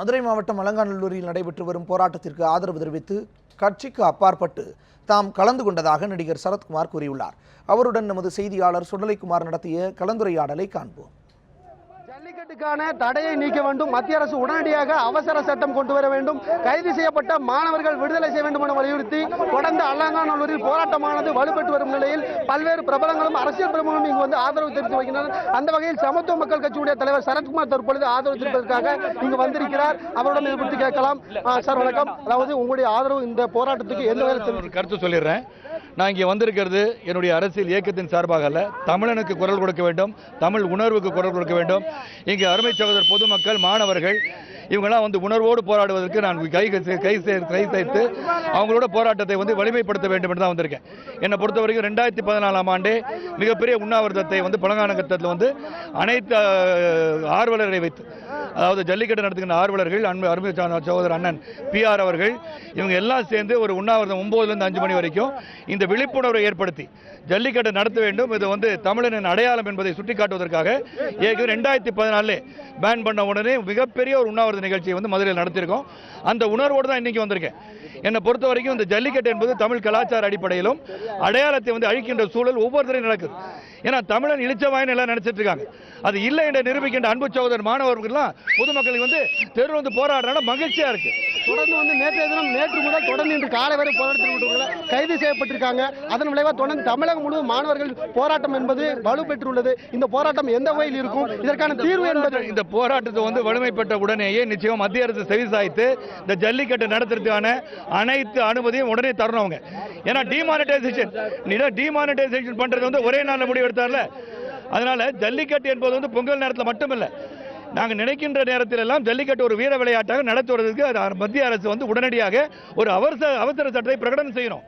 மதுரை மாவட்டம் அலங்காநல்லூரில் நடைபெற்று வரும் போராட்டத்திற்கு ஆதரவு தெரிவித்து கட்சிக்கு அப்பாற்பட்டு தாம் கலந்து கொண்டதாக நடிகர் சரத்குமார் கூறியுள்ளார். அவருடன் நமது செய்தியாளர் சுடலைக்குமார் நடத்திய கலந்துரையாடலை காண்போம். ஜல்லிக்கட்டுக்கான தடையை நீக்க வேண்டும். மத்திய அரசு உடனடியாக அவசர சட்டம் கொண்டு வர வேண்டும். கைது செய்யப்பட்ட மாணவர்கள் விடுதலை செய்ய வேண்டும் என வலியுறுத்தி தொடர்ந்து அலங்காநல்லூரில் போராட்டமானது வலுப்பட்டு வரும் நிலையில் பல்வேறு பிரபலங்களும் அரசியல் பிரபலங்களும் இங்கு வந்து ஆதரவு தெரிவித்து வருகின்றனர். அந்த வகையில் சமத்துவ மக்கள் கட்சியுடைய தலைவர் சரத்குமார் தற்பொழுது ஆதரவு தெரிவிப்பதற்காக இங்கு வந்திருக்கிறார். அவருடன் இது குறித்து கேட்கலாம். சார் வணக்கம். அதாவது உங்களுடைய ஆதரவு இந்த போராட்டத்துக்கு எந்த வகையில் கருத்து சொல்லிடுறேன். நான் இங்கே வந்திருக்கிறது என்னுடைய அரசியல் இயக்கத்தின் சார்பாக அல்ல. தமிழனுக்கு குரல் கொடுக்க வேண்டும். தமிழ் உணர்வுக்கு குரல் கொடுக்க வேண்டும். இங்கே அருமை சகோதரர் பொதுமக்கள் மாணவர்கள் இவங்கெல்லாம் வந்து உணர்வோடு போராடுவதற்கு நான் கை கை- கை சேர்த்து அவங்களோட போராட்டத்தை வந்து வலிமைப்படுத்த வேண்டும் என்று தான் வந்திருக்கேன். என்னை பொறுத்த வரைக்கும் ரெண்டாயிரத்தி பதினாலாம் ஆண்டே மிகப்பெரிய உண்ணாவிரதத்தை வந்து பழங்கானகத்தில் வந்து அனைத்து ஆர்வலரை வைத்து அதாவது ஜல்லிக்கட்டு நடத்துகின்ற ஆர்வலர்கள் அன்பு அருமை சகோதரர் அண்ணன் பிஆர் அவர்கள் இவங்க எல்லாம் சேர்ந்து ஒரு உண்ணாவிரதம் ஒன்பதுலேருந்து அஞ்சு மணி வரைக்கும் இந்த விழிப்புணர்வை ஏற்படுத்தி ஜல்லிக்கட்டு நடத்த வேண்டும். இது வந்து தமிழனின் அடையாளம் என்பதை சுட்டிக்காட்டுவதற்காக ஏற்கனவே ரெண்டாயிரத்தி பதினாலே பேன் பண்ண உடனே மிகப்பெரிய ஒரு உண்ணாவிரத நிகழ்ச்சியை வந்து மதுரையில் நடத்தியிருக்கோம். அந்த உணர்வோடு தான் இன்னைக்கு வந்திருக்கேன். என்னை பொறுத்த வரைக்கும் இந்த ஜல்லிக்கட்டு என்பது தமிழ் கலாச்சார அடிப்படையிலும் அடையாளத்தை வந்து அழிக்கின்ற சூழல் ஒவ்வொருத்தரையும் நடக்குது. ஏன்னா தமிழன் இழிச்சவாயின்னு எல்லாம் நினைச்சிட்டு இருக்காங்க. அது இல்லை என்று நிரூபிக்கின்ற அன்பு சகோதரர் மாணவர்கள்லாம் பொதுமக்களுக்கு வந்து தெரு வந்து போராடுறாங்க மகிழ்ச்சியாக இருக்கு. தொடர்ந்து வந்து நேற்றைய தினம் நேற்று முதல் தொடர்ந்து இன்று காலை வரை போராட்டத்தில் கைது செய்யப்பட்டிருக்காங்க. அதன் விளைவாக தொடர்ந்து தமிழகம் முழுவதும் மாணவர்கள் போராட்டம் என்பது வலுப்பெற்றுள்ளது. இந்த போராட்டம் எந்த வகையில் இருக்கும்? இதற்கான தீர்வு என்பது இந்த போராட்டத்தை வந்து வலிமைப்பட்ட உடனேயே நிச்சயம் மத்திய அரசு செவிசாய்த்து இந்த ஜல்லிக்கட்டு நடத்துறதுக்கான அனைத்து அனுமதியும் உடனே தரணும் அவங்க. ஏன்னா டிமானிட்டைசேஷன் டிமானிட்டைசேஷன் பண்றது வந்து ஒரே நாளில் முடிவு எடுத்தார்ல அதனால ஜல்லிக்கட்டு என்பது வந்து பொங்கல் நேரத்தில் மட்டுமில்ல. நாங்கள் நினைக்கின்ற நேரத்தில் எல்லாம் ஜல்லிக்கட்டு ஒரு வீர விளையாட்டாக நடத்துவதற்கு மத்திய அரசு வந்து உடனடியாக ஒரு அவசர அவசர சட்டத்தை பிரகடனம் செய்யணும்.